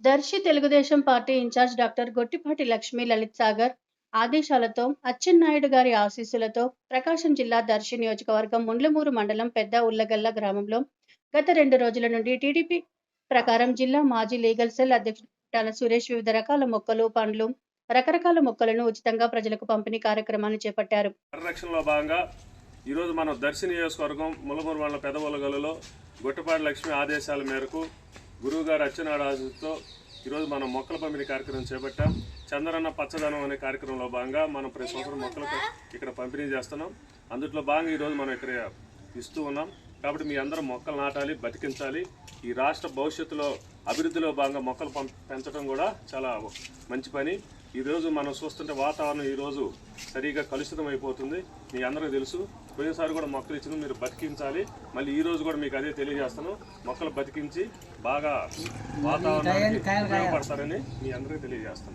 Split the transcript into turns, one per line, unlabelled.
Darsi Telugudesam party in-charge doctor Gottipati Lakshmi Lalit Sagar ఆదేశాలతో అచ్చెన్నాయుడు గారి ఆశీస్సులతో ప్రకాశం జిల్లా దర్శి నియోజకవర్గం ముండ్లమూరు మండలం పెద్ద ఉల్లగల్ల గ్రామంలో గత రెండు రోజుల నుండి టీడీపీ ప్రకారం జిల్లా మాజీ లీగల్ సెల్ అధ్యక్షుడు సురేష్ వివిధ రకాల మొక్కలు పండ్లు రకరకాల మొక్కలను ఉచితంగా ప్రజలకు పంపిణీ కార్యక్రమాన్ని చేపట్టారు.
పరిరక్షణలో భాగంగా ఈరోజు మనం దర్శి నియోజకవర్గం ములమూరు మండల పెదవలగలలో గొట్టపాటి లక్ష్మి ఆదేశాల మేరకు గురువుగారు అచ్చెన్నాడు ఈరోజు మనం మొక్కల పంపిణీ కార్యక్రమం చేపట్టాం. చంద్రన్న పచ్చదనం అనే కార్యక్రమంలో భాగంగా మనం ప్రతి సంవత్సరం మొక్కలకు ఇక్కడ పంపిణీ చేస్తున్నాం. అందుట్లో భాగంగా ఈరోజు మనం ఇక్కడ ఇస్తూ ఉన్నాం. కాబట్టి మీ అందరూ మొక్కలు నాటాలి బతికించాలి. ఈ రాష్ట్ర భవిష్యత్తులో అభివృద్ధిలో భాగంగా మొక్కలు పెంచడం కూడా చాలా మంచి పని. ఈరోజు మనం చూస్తుంటే వాతావరణం ఈరోజు సరిగా కలుషితం అయిపోతుంది. మీ అందరికీ తెలుసు. పోయినసారి కూడా మొక్కలు ఇచ్చింది మీరు బతికించాలి. మళ్ళీ ఈ రోజు కూడా మీకు అదే తెలియజేస్తాను. మొక్కలు బతికించి బాగా వాతావరణానికి ఉపయోగపడతారని మీ అందరికీ తెలియజేస్తాను.